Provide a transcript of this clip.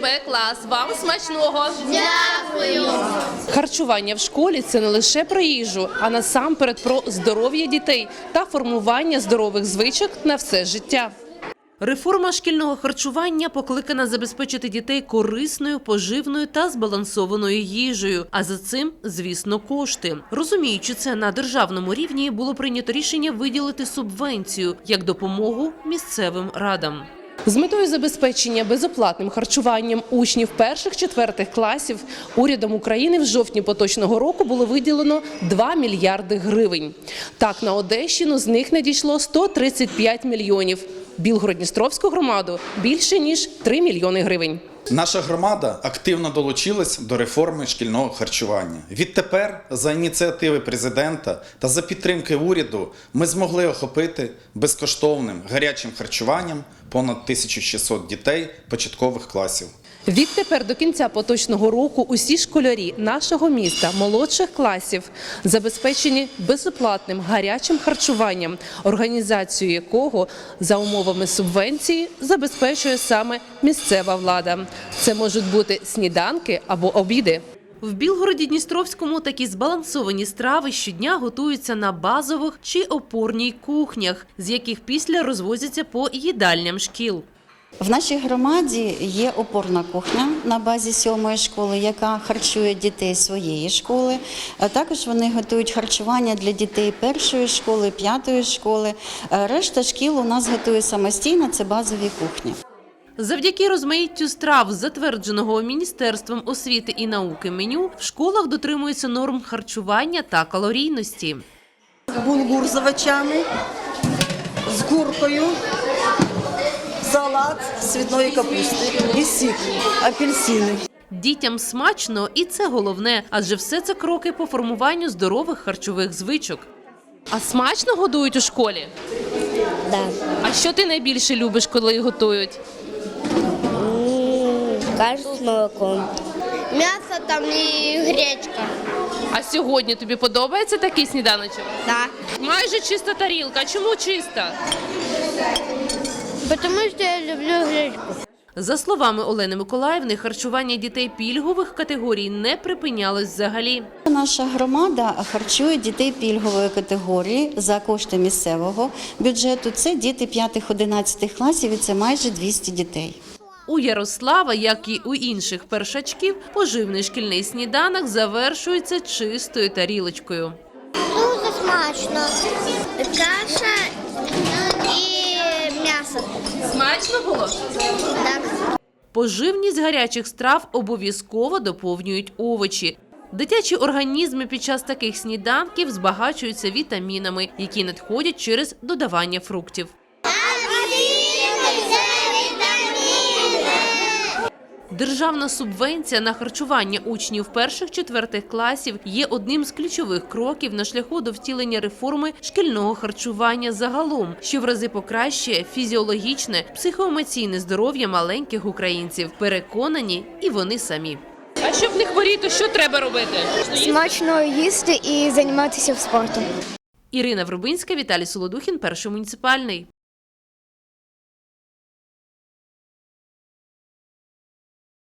Б клас. Вам смачного! Дякую! Харчування в школі це не лише про їжу, а насамперед про здоров'я дітей та формування здорових звичок на все життя. Реформа шкільного харчування покликана забезпечити дітей корисною, поживною та збалансованою їжею. А за цим, звісно, кошти. Розуміючи це на державному рівні, було прийнято рішення виділити субвенцію як допомогу місцевим радам. З метою забезпечення безоплатним харчуванням учнів перших-четвертих класів урядом України в жовтні поточного року було виділено 2 мільярди гривень. Так, на Одещину з них надійшло 135 мільйонів. Білгород-Дністровську громаду більше ніж 3 мільйони гривень. Наша громада активно долучилась до реформи шкільного харчування. Відтепер, за ініціативи президента та за підтримки уряду, ми змогли охопити безкоштовним гарячим харчуванням понад 1600 дітей початкових класів. Відтепер до кінця поточного року усі школярі нашого міста молодших класів забезпечені безоплатним гарячим харчуванням, організацію якого за умовами субвенції забезпечує саме місцева влада. Це можуть бути сніданки або обіди. В Білгороді Дністровському такі збалансовані страви щодня готуються на базових чи опорній кухнях, з яких після розвозяться по їдальням шкіл. В нашій громаді є опорна кухня на базі сьомої школи, яка харчує дітей своєї школи. А також вони готують харчування для дітей першої школи, п'ятої школи. Е, Решта шкіл у нас готує самостійно, це базові кухні. Завдяки розмаїттю страв, затвердженого Міністерством освіти і науки меню, в школах дотримуються норм харчування та калорійності. булгур з овочами, з куркою, салат з цвітної капусти і сік, апельсини. Дітям смачно, і це головне, адже все це кроки по формуванню здорових харчових звичок. А смачно годують у школі? Да. А що ти найбільше любиш, коли готують? Кажуть з молоком. М'ясо там і гречка. А сьогодні тобі подобається такий сніданочок? Да. Майже чиста тарілка. Чому чиста? Тому що я люблю гречку. За словами Олени Миколаївни, харчування дітей пільгових категорій не припинялось взагалі. Наша громада харчує дітей пільгової категорії за кошти місцевого бюджету. Це діти 5-11 класів і це майже 200 дітей. У Ярослава, як і у інших першачків, поживний шкільний сніданок завершується чистою тарілочкою. Дуже смачно. Каша м'ясо. Смачно було? Так. Поживність гарячих страв обов'язково доповнюють овочі. Дитячі організми під час таких сніданків збагачуються вітамінами, які надходять через додавання фруктів. Державна субвенція на харчування учнів перших-четвертих класів є одним з ключових кроків на шляху до втілення реформи шкільного харчування загалом, що в рази покращує фізіологічне, психоемоційне здоров'я маленьких українців. Переконані і вони самі. А щоб не хворіти, що треба робити? Смачно їсти і займатися спортом. Ірина Врубинська, Віталій Солодухін, перший муніципальний.